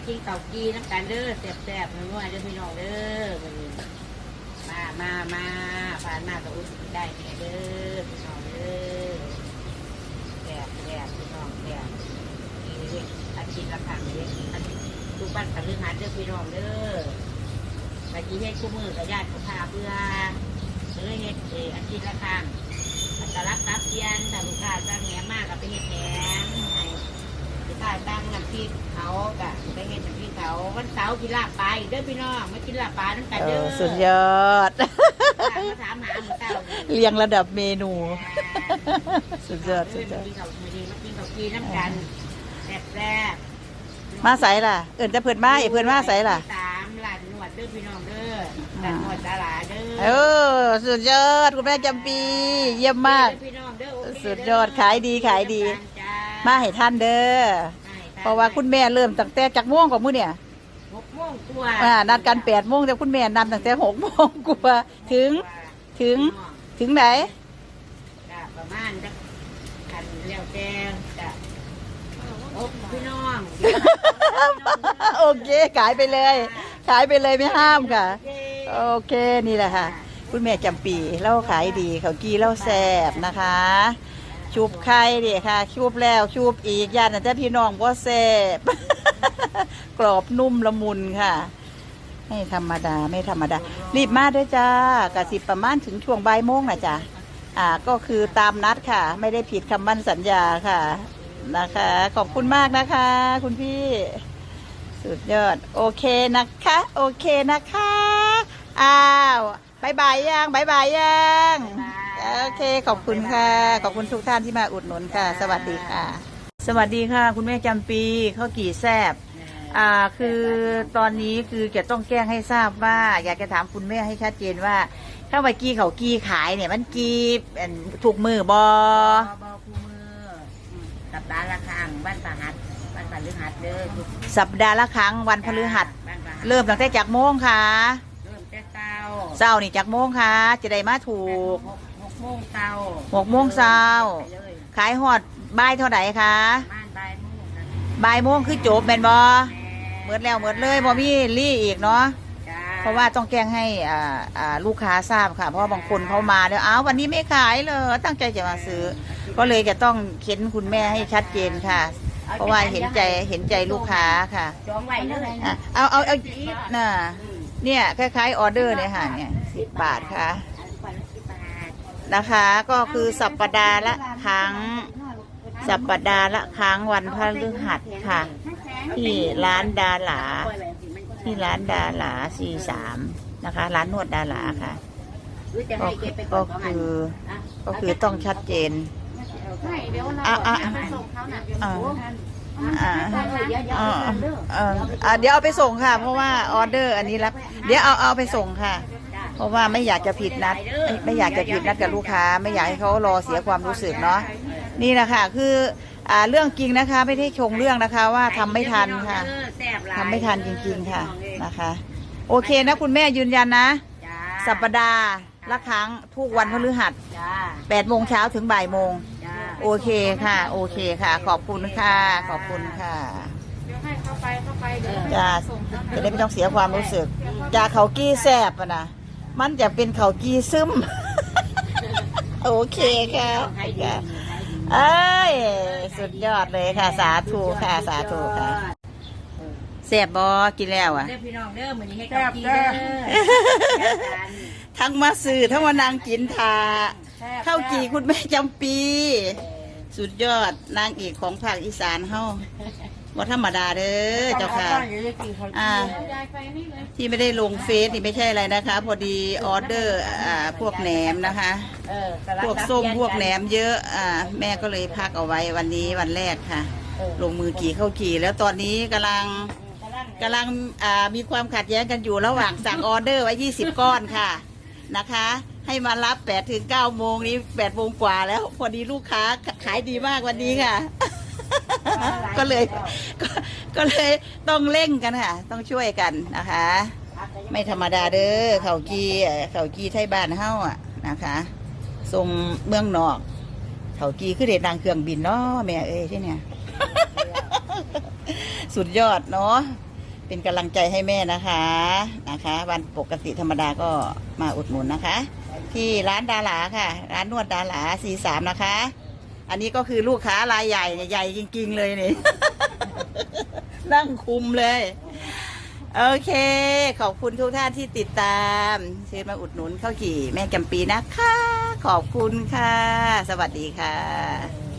มากินเก่ากีน้ำกันเด้อแซ่บๆนัวๆเด้อพี่น้องเด้อมื้อนี้มามามาผ่านมาก็อุดหนุนได้แน่เด้อพี่น้องเด้อแซ่บแซ่บพี่น้องแซ่บนี่เด้ออาทิตย์ละครั้งเด้ออาทิตย์ทุกบ้านกับเรื่องหาเด้อพี่น้องเด้อไปกินเฮ็ดคู่มือกับญาติของพาเพื่อเลยเฮ็ดเอออาทิตย์ละครั้งอัตลักตับเทียนแต่ลูกค้าสั่งแหนมากก็ไปเฮ็ดแหนม ตายตั้งน้ำพริกเขากะไปเห็นน้ำพริกเขาวันเสาร์กินลาบปลาอีกเด้อพี่น้องมากินลาบปลาน้ำกันเอเด้ออสุดยอด มาถามหาหมูเต้าเรียงระดับเมนู สุดยอดสุดยอดมากินเขามาดีมากินเขากีน้ำกันแซ่บแซ่บมาใส่ล่ะ เอินจะเพิ่นมาเอเพิ่นมาใส่ล่ะสามหลานหนวดเด้อพี่น้องเด้อหลานหนวดดาราเด้อเออสุดยอดคุณแม่จำปี เยี่ยมมากพี่น้องเด้อโอเคสุดยอดขายดีขายดีจ้า มาให้ท่านเด้อเพราะว่าคุณแม่เริ่มตั้งแต่จากโมงกว่ามื้อเนี่ยหกโมงกว่าอ่านัดกันแปดโมงแต่คุณแม่นัดตั้งแต่หกโมงกว่าถึงถึงถึงไหนจ้ะประมาณจักกันแล้วแต่จ้ะโอ้พี่น้องเดี๋ยวโอเคขายไปเลย ขายไปเลยไม่ห้ามค่ะโอเคโอเคนี่แหละค่ะ คุณแม่จำปีเล่าขายดีเขาวกี้เล่าแซบนะคะ ชุบไข่ดิค่ะชุบแล้วชุบอีกญาติแต่พี่น้องว่าแซบกรอบนุ่มละมุนค่ะ ไม่ธรรมดาไม่ธรรมดา รีบมาด้วยจ้ากะสิประมาณถึงช่วงบ่ายโมงนะจ๊ะอ่าก็คือตามนัดค่ะ ไม่ได้ผิดคำมั่นสัญญาค่ะนะคะ ขอบคุณมากนะคะ คุณพี่ สุดยอด โอเคนะคะ โอเคนะคะ อ้าวบายบายยังบายบายยัง เคขอบคุณค่ะ ขอบคุณทุกท่านที่มาอุดหนุนค่ะ สวัสดีค่ะ สวัสดีค่ะ คุณแม่จำปีข้าวกี่แซบอ่าคือตอนนี้คือจะต้องแจ้งให้ทราบว่า อยากจะถามคุณแม่ให้ชัดเจนว่าถ้าไวกี้เขากี้ขายเนี่ยมันกี้อันถูกมือบอบอคู่มืออืมสัปดาห์ละครั้งบ้านสหัสบ้านสฤหัสเด้อทุกสัปดาห์ละครั้งวันพฤหัสบ้านสหัสเริ่มตั้งแต่จากโมงค่ะเริ่มแต่เช้าเช้านี่จากโมงค่ะ จะได้มาถูกหกหก โมงเช้าหกโมงเช้า ไปเลยขายหอดบ่ายเท่าไหร่คะบ้านบ่ายโมงกันบ่ายโมงคือจบแมนบอแม่เมิดแล้วเมิดเลยบอมีรี่อีกเนาะ จ้เพราะว่าต้องแจ้งให้อ่าอ่าลูกค้าทราบค่ะ เพราะว่าบางคนเขามาแล้วอ้าววันนี้ไม่ขายเลยตั้งใจจะมาซื้อ ก็เลยจะต้องเข็นคุณแม่ให้ชัดเจนค่ะ เพราะว่าเห็นใจเห็นใจลูกค้าค่ะจองไว้เลยอะเอาเอาเอาน่ะเนี่ยคล้ายๆออเดอร์เนี่ยค่ะเนี่ยสิบบาทค่ะอันวันละสิบบาท นะคะ ก็คือสัปดาห์ละครั้ง สัปดาห์ละครั้งวันพฤหัสค่ะ ที่ร้านดาหลา ที่ร้านดาหลาสี่สามนะคะ ร้านนวดดาหลาค่ะ ก็คือก็คือก็คือต้องชัดเจนอะอะอะอ่าอ่าอ่าอ่าเดี๋ยวเอาไปส่งค่ะ เพราะว่าออเดอร์อันนี้รับ เดี๋ยวเอาเอาไปส่งค่ะ เพราะว่าไม่อยากจะผิดนัดไม่ไม่อยากจะผิดนัดกับลูกค้า ไม่อยากให้เขารอเสียความรู้สึกเนาะนี่นะคะคืออ่าเรื่องจริงนะคะ ไม่ได้ชงเรื่องนะคะว่าทำไม่ทันค่ะ ทำไม่ทันจริงๆค่ะนะคะ โอเคนะคุณแม่ยืนยันนะ สัปดาห์ละครั้งทุกวันพฤหัสจ้า8โมงเช้าถึงบ่ายโมงจ้าโอเคค่ะ โอเคค่ะ ขอบคุณค่ะ ขอบคุณค่ะเดี๋ยวให้เข้าไปเข้าไปเดี๋ยวจะจะได้ไม่ต้องเสียความรู้สึกจากเขากี้แซบอะนะ มันจะเป็นเขากี้ซึม โอเคค่ะค่ะเอ้ย สุดยอดเลยค่ะ สาธุค่ะ สาธุค่ะแซบบอกินแล้วอะเด้อพี่น้องเด้อมื้อนี้ให้กับกินเด้อทั้งมาสื่อทั้งมานางกินทาเข้าวจีคุณแม่จำปี สุดยอดนางเอกของภาคอีสานเฮา ว่าธรรมดาเด้อเจ้าค่ะ อ่ายายไปนี่เลยที่ไม่ได้ลงเฟซนี่ไม่ใช่อะไรนะคะ พอดีออเดอร์อ่าพวกแหนมนะคะเออพวกส้มพวกแหนมเยอะอ่าแม่ก็เลยพักเอาไว้วันนี้วันแรกค่ะ ลงมือกี่เข้าวกี่ แล้วตอนนี้กำลังกำลังอ่ามีความขัดแย้งกันอยู่ระหว่างสั่งออเดอร์ไว้ 20 ก้อนค่ะนะคะ ให้มารับ8ถึง9โมงนี้8โมงกว่าแล้วพอดีลูกค้าขายดีมากวันนี้ค่ะ ก็เลยก็ก็เลยต้องเร่งกันค่ะ ต้องช่วยกันนะคะ ไม่ธรรมดาเด้อเขากีเอ่อเขากีไทยบ้านเฮ้าอะนะคะทรงเมืองนอก เขากีคือเด็ดนางเครื่องบินเนาะแม่เอ้ยที่เนี่ย สุดยอดเนาะเป็นกำลังใจให้แม่นะคะนะคะ วันปกติธรรมดาก็มาอุดหนุนนะคะ ที่ร้านดาลาค่ะ ร้านนวดดาลาสี่สามนะคะ อันนี้ก็คือลูกค้ารายใหญ่เนี่ยใหญ่จริง ๆ เลยนี่ นั่งคุมเลย โอเค ขอบคุณทุกท่านที่ติดตามเชิญมาอุดหนุนข้าวขี่แม่จำปีนะคะ ขอบคุณค่ะ สวัสดีค่ะ